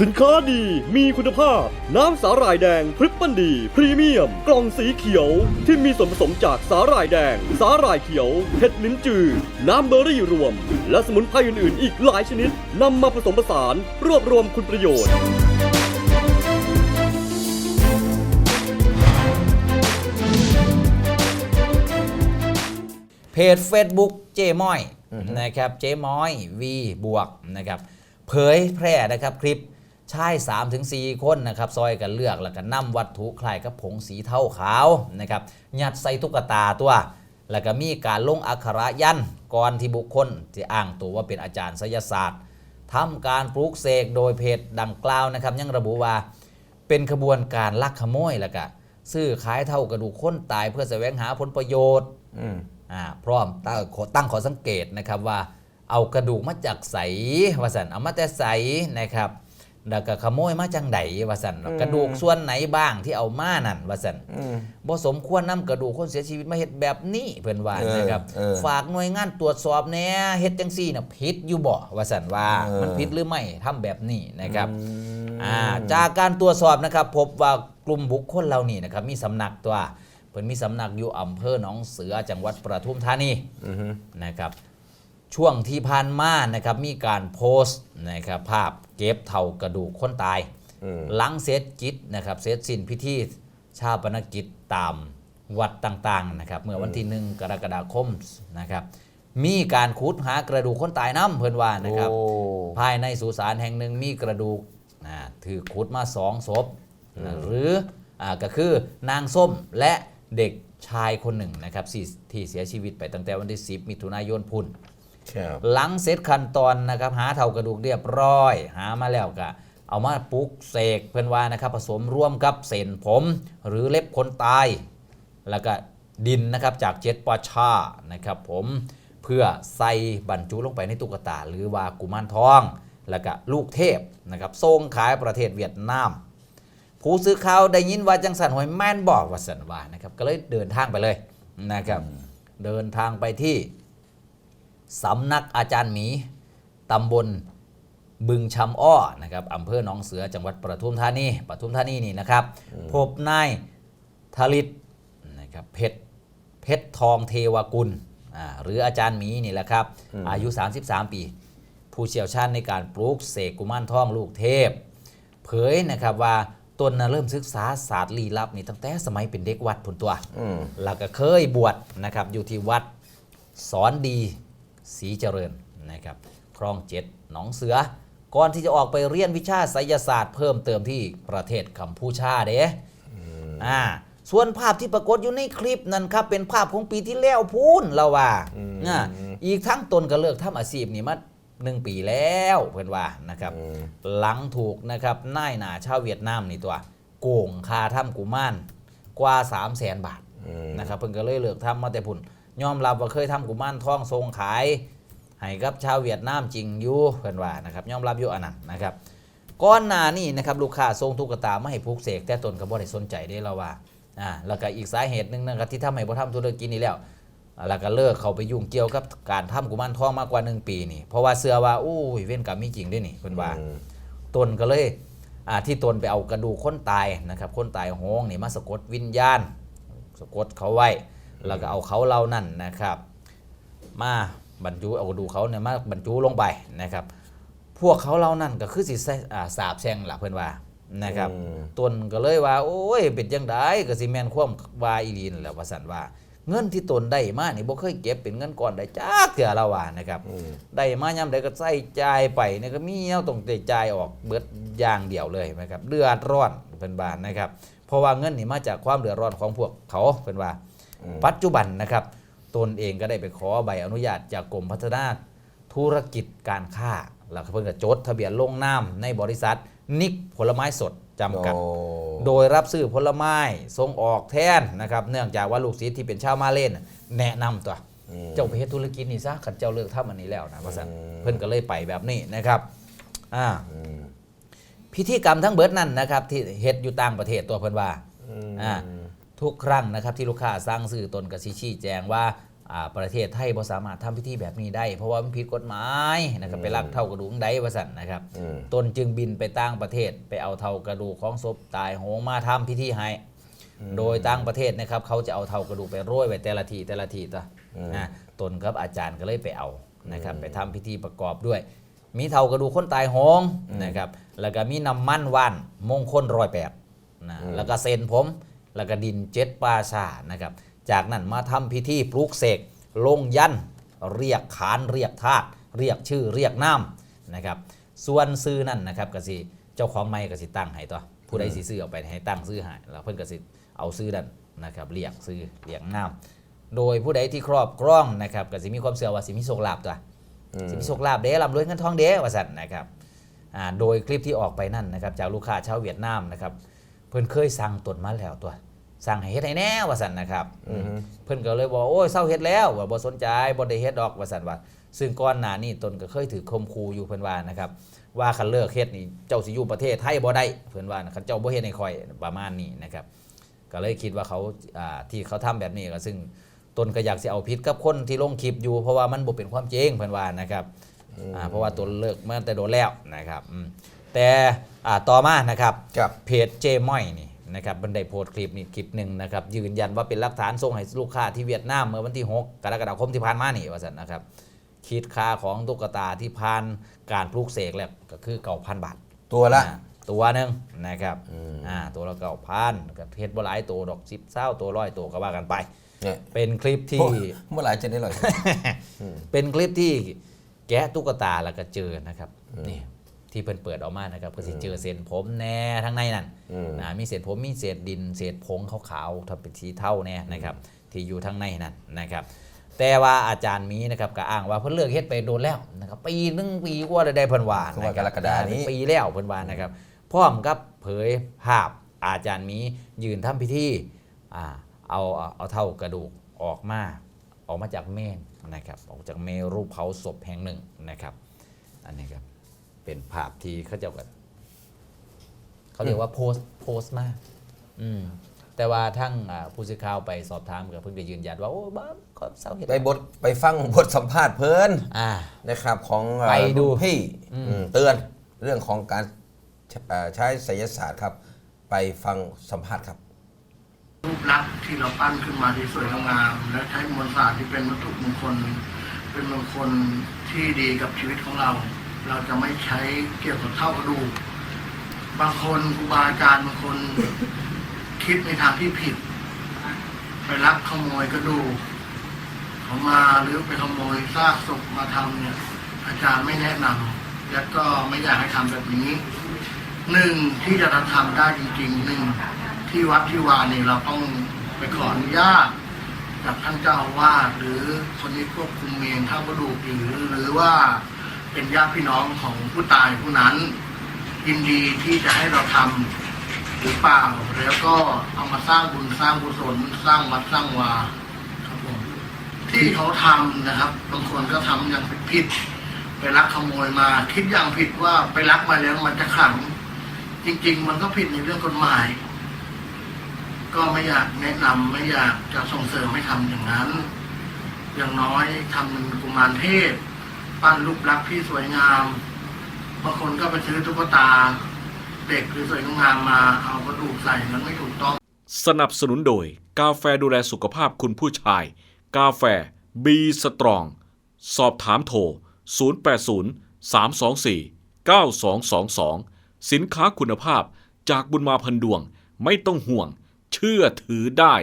สินค้าดีมีคุณภาพ น้ำสาหร่ายแดงพริปเปิลดี พรีเมียม กล่องสีเขียว ที่มีส่วนผสมจากสาหร่ายแดง สาหร่ายเขียวเห็ดลิ้นจือ น้ำเบอร์รี่รวม และสมุนไพรอื่นๆ อีกหลายชนิดนำมาผสมผสาน รวบรวมคุณประโยชน์เพจ Facebook เจม้อยนะครับเจม้อยวีบวกนะครับเผยแพร่นะครับคลิป ชาย3ถึง4คนนะครับซอยกันเลือกแล้วก็นำวัตถุคล้ายกับผงสีเทาขาวนะครับยัดใส่ตุ๊กตาตัว แล้วก็มีการลงอักขระยันต์ก่อนที่บุคคลที่อ้างตัวว่าเป็นอาจารย์ไสยศาสตร์ทำการปลูกเสกโดยเพจดังกล่าวนะครับยังระบุว่าเป็นขบวนการลักขโมยแล้วก็ซื้อขายเท่ากระดูกคนตายเพื่อแสวงหาผลประโยชน์อืมอ่าพร้อมตั้งขอตั้งขอสังเกตนะครับว่าเอากระดูกมาจากใสวาสันเอามาแต่ใสนะครับ แล้วก็ขโมยมาจังไดวาสันกระดูกส่วนไหนบ้างที่เอามานั่นวาสันอืมบ่สมควรนำกระดูกคนเสียชีวิตมาเฮ็ดแบบนี้เพิ่นว่าเออนะครับเออฝากหน่วยงานตรวจสอบแหน่เฮ็ดจังซี่น่ะผิดอยู่บ่ว่าซั่นว่าเออมันผิดหรือไม่ทำแบบนี้นะครับอืมอ่าจากการตรวจสอบนะครับ พบว่ากลุ่มบุคคลเหล่านี้นะครับมีสำนักตัวเพิ่นมีสำนักอยู่อำเภอหนองเสือจังหวัดประทุมธานีอือฮึนะครับ ช่วงที่ผ่านมานะครับมีการโพสต์นะครับภาพเก็บเท่ากระดูกคนตายอืมหลังเสร็จกิจนะครับเสร็จสิ้นพิธีชาปนกิจตามวัดต่างๆนะครับเมื่อวันที่หนึ่งกรกฎาคมนะครับมีการขุดหากระดูกคนตายน้ำเพิ่นว่านะครับโอ้ภายในสุสานแห่งหนึ่งมีกระดูกนะถือขุดมาสองศพนะหรืออาก็คือนางส้มและเด็กชายคนหนึ่งนะครับที่ที่เสียชีวิตไปตั้งแต่วันที่ 10 มิถุนายนพุ่นครับ หลังเสร็จขั้นตอนนะครับหาเท่ากระดูกเรียบร้อย หามาแล้วก็เอามาปลุกเสกเพื่อนว่านะครับผสมร่วมกับเศษผม หรือเล็บคนตาย แล้วก็ดินนะครับจากเจ็ดปอชานะครับผมเพื่อใส่บรรจุลงไปในตุ๊กตา หรือว่ากุมารทอง แล้วก็ลูกเทพนะครับส่งขายประเทศเวียดนาม ผู้สื่อข่าวได้ยินว่าจังสันหวยแม่นบอกว่าสันว่านะครับก็เลยเดินทางไปเลยนะครับเดินทางไปที่ สำนักอาจารย์หมีตำบลบึงชำอ้อนะครับอำเภอหนองเสือจังหวัดปทุมธานีปทุมธานีนี่นะครับ พบนายธลิตนะครับเพชรเพชรทองเทวกุลอ่าหรืออาจารย์หมีนี่แหละครับ อายุ 33 ปี ผู้เชี่ยวชาญในการปลูกเสกกุมารทองลูกเทพ เผยนะครับว่าตนนะเริ่มศึกษาศาสตร์ลี้ลับนี่ตั้งแต่สมัยเป็นเด็กวัดพุ่นตัวอืมแล้วก็เคยบวชนะครับอยู่ที่วัดสอนดี ศรีเจริญนะครับคลองเจ็ดหนองเสือ ก่อนที่จะออกไปเรียนวิชาไสยศาสตร์เพิ่มเติมที่ประเทศกัมพูชาเด้อ่าส่วนภาพที่ปรากฏอยู่ในคลิปนั้นครับเป็นภาพของปีที่แล้วพูนเราว่าอ่าอีกทั้งตนก็เลิกทำอาชีพนี้มาหนึ่งปีแล้วเพื่อนว่านะครับอืมหลังถูกนะครับนายหนาชาวเวียดนามนี่ตัว โกงคาถ้ำกุมารกว่า3 0 0แสนบาทอืมนะครับเพิ่นก็เลยเลิกทำมาแต่พุ่น ยอมรับว่าเคยทำกุมารทองทรงขายให้กับชาวเวียดนามจริงอยู่เพิ่อนว่านะครับยอมรับอยู่อันนั้นนะครับก้อนหนานี่นะครับลูกค้าทรงตุ๊กตาไม่ให้ผูกเสกแต่ตนก็บ่ได้สนใจได้แล้วว่าอ่าแล้วก็อีกสาเหตุหนึ่งนะครับที่ทำให้บ่ทำธุรกิจนี้แล้วแล้วก็เลิกเขาไปยุ่งเกี่ยวกับการทำกุมารทองมากกว่า 1 ปีนี่เพราะว่าเชื่อว่าอู้ยเว้นกรรมมีจริงด้วยนี่เพิ่อนว่าตนก็เลยอ่าที่ตนไปเอากระดูกคนตายนะครับคนตายโหงนี่มาสะกดวิญญาณ สะกดเขาไว้ แล้วก็เอาเขาเหล่านั่นนะครับ มาบรรจุเอากระดูกเขาเนี่ยมาบรรจุลงไปนะครับ พวกเขาเหล่านั่นก็คือสิใส่อ่าสาบแช่งล่ะเพื่อนว่านะครับอืมตนก็เลยว่า โอ้ยเป็นจังไดก็สิแม่นความวาอีหลีนนแหละว่าสันว่า เงินที่ตนได้มานี่บ่เคยเก็บเป็นเงินก่อนได้จักเถื่อละว่านะครับอืมได้มายามใดก็ใส่จ่ายไปเนี่ยก็มีเอาต้องได้จ่ายออกเบิดอย่างเดียวเลยนะครับเดือดร้อนเป็นบานนะครับ เพราะว่าเงินนี่มาจากความเดือดร้อนของพวกเขาเป็นว่า ปัจจุบันนะครับตนเองก็ได้ไปขอใบอนุญาตจากกรมพัฒนาธุรกิจการค้าแล้วก็เพิ่งจะจดทะเบียนลงนามในบริษัท นิกผลไม้สดจำกัดโอ้โดยรับซื้อผลไม้ส่งออกแทนนะครับ เนื่องจากว่าลูกศิษย์ที่เป็นชาวมาเลนแนะนำตัวอืมเจ้าไปเฮ็ดธุรกิจนี่ซะขันเจ้าเลิกทำอันนี้แล้วนะว่าซั่นอืมเพิ่นก็เลยไปแบบนี้นะครับอ่าอืมพิธีกรรมทั้งเบิดนั่นนะครับ ที่เฮ็ดอยู่ต่างประเทศตัวเพิ่นว่าอืมอ่า ทุกครั้งนะครับที่ลูกค้าสั่งซื้อตนกับชี้ชี้แจงว่าอ่าประเทศไทยบ่สามารถทำพิธีแบบนี้ได้ เพราะว่ามันผิดกฎหมายนะครับไปลักเท่ากระดูกได้ว่าสั่นนะครับอืมตนจึงบินไปต่างประเทศไปเอาเท่ากระดูกของศพตายโหงมาทำพิธีให้ โดยต่างประเทศนะครับเขาจะเอาเท่ากระดูกไปโรยไว้แต่ละทีแต่ละทีต่ออนะตนครับอาจารย์ก็เลยไปเอานะครับไปทำพิธีประกอบด้วย มีเท่ากระดูกคนตายโหงนะครับแล้วก็มีน้ำมันว่านมงคลรอยแปดนะแล้วก็เซนผม แล้วก็ดินเจ็ดปาชานะครับจากนั้นมาทำพิธีปลุกเสกลงยันต์เรียกขานเรียกธาตุเรียกชื่อเรียกน้ำนะครับส่วนซื้อนั่นนะครับก็สิเจ้าของไม้ก็สิตั้งให้ตัวผู้ใดสิซื้อเอาไปให้ตั้งซื้อให้แล้วเพิ่นก็สิเอาซื้อนั่นนะครับเรียกซื้อเรียกน้ำโดยผู้ใดที่ครอบครองนะครับก็สิมีความเชื่อว่าสิมีโชคลาภตัวสิมีโชคลาภเด้ร่ำรวยเงินทองเด้ว่าสั่นนะครับอ่าโดยคลิปที่ออกไปนั่นนะครับจากลูกค้าชาวเวียดนามนะครับ เพิ่นเคยสั่งตนมาแล้วตัว สั่งให้เฮ็ดให้แน่ว่าสั่นนะครับเพิ่นก็เลยบอกโอ้ยเศร้าเฮ็ดแล้วว่าบ่สนใจบ่ได้เฮ็ดดอกว่าสั่นว่า ซึ่งก่อนหน้านี้ตนก็เคยถือคมคูอยู่เพิ่นว่านะครับ ว่าคันเลิกเฮ็ดนี่เจ้าสิอยู่ประเทศไทยบ่ได้เพิ่นว่านะคันเจ้าบ่เฮ็ดให้ข่อยประมาณนี้นะครับ ก็เลยคิดว่าเขาอ่าที่เขาทำแบบนี้ก็ซึ่งตนก็อยากจะเอาผิดกับคนที่ลงคลิปอยู่ เพราะว่ามันบ่เป็นความจริงเพิ่นว่านะครับ อ่าเพราะว่าตนเลิกมาแต่โดนแล้วนะครับอืม แต่อ่าต่อมานะครับครับ เพจเจม้อยนี่นะครับบันไดโพสต์คลิปนี่คลิปหนึ่งนะครับยืนยันว่าเป็นหลักฐานส่งให้ลูกค้าที่เวียดนามเมื่อวันที่ 6 กรกฎาคมที่ผ่านมานี่ว่าสันนะครับคิดค่าของตุ๊กตาที่ผ่านการปลูกเสกแล้วก็คือเก่าพันบาทตัวละ อ่าตัวหนึ่งนะครับอ่าตัวละเก่าพันกับเพชรบหลายตัวดอกสิบเศร้าตัวร้อยตัวก็ว่ากันไป เนี่ยเป็นคลิปที่โอ้เมื่อไหร่จะได้ลอย เป็นคลิปที่แกะตุ๊กตาแล้วก็เจอนะครับนี่ ที่เพิ่นเปิดออกมานะครับก็สิเจอเศษผมแน่ทั้งในนั่นอืมนะมีเศษผมมีเศษดินเศษผงขาวๆทำเป็นสีเท่าแน่นะครับที่อยู่ทั้งในนั่นนะครับแต่ว่าอาจารย์มีนะครับก็อ้างว่าเพิ่นเลิกเฮ็ดไปโดนแล้วนะครับปีหนึงปีกว่าได้เพิ่นว่าคือว่านะคบกรกฎานี้เป็นปีแล้วเพิ่นว่านะครับพร้อมกับเผยภาพอาจารย์มียืนทำพิธีอ่าเอาเอาเอาเท่ากระดูกออกมาออกมาจากเมนนะครับออกจากเมรุเผาศพแห่งหนึ่งนะครับอันนี้ครับ เป็นภาพที่เขาเจะกันเขาเรียกว่าโพสโพสต์มาก อืมแต่ว่าทั้งอ่าผู้สื่อข่าวไปสอบถามกับเพิ่งได้ยืนยันว่า โอ้บ้าก็เศร้าเหตุไปบทไปฟังบทสัมภาษณ์เพิ่นอ่า นะครับของเอ่อไปดูรุ่นพี่อืม อืมเตือนเรื่องของการเอ่อใช้ไสยศาสตร์ครับ ไปฟังสัมภาษณ์ครับ รูปลักษณ์ที่เราปั้นขึ้นมาที่สวยงามและใช้มวลสารที่เป็นวัตถุมงคล เป็นมงคลที่ดีกับชีวิตของเรา เราจะไม่ใช้เกี่ยวกับเท่ากระดูกบางคนครูบาอาจารย์บางคนคิดในทางที่ผิด ไปลักขโมยกระดูกเขามาหรือไปขโมยซากศพมาทำเนี่ย อาจารย์ไม่แนะนำและก็ไม่อยากให้ทำแบบนี้หนึ่งที่จะทำได้จริงๆหนึ่งที่วัดที่วานี่เราต้องไปขออนุญาตจากท่านเจ้าอาวาสหรือคนที่ควบคุมเมนเท่ากระดูกหรือหรือว่า เป็นญาติพี่น้องของผู้ตายผู้นั้น ยินดีที่จะให้เราทำหรือเปล่าแล้วก็เอามาสร้างบุญสร้างกุศลสร้างวัดสร้างวาครับผมที่เขาทำนะครับบางคนก็ทำอย่างผิดๆไปลักขโมยมา คิดอย่างผิดว่าไปลักมาแล้วมันจะขัง จริง ๆ มันก็ผิดในเรื่องกฎหมาย ก็ไม่อยากแนะนำไม่อยากจะส่งเสริมให้ทำอย่างนั้น อย่างน้อยทำเป็นกุมารเทพ ปั้นรูปลักษณ์ที่สวยงามบางคนก็ไปซื้อตุ๊กตา เด็กหรือสวยงามมาเอากระดูกใส่มันไม่ถูกต้อง สนับสนุนโดย กาแฟดูแลสุขภาพคุณผู้ชาย กาแฟบีสตรอง สอบถามโทร 080 324 9222 สินค้าคุณภาพจากบุญมาพันดวง ไม่ต้องห่วง เชื่อถือได้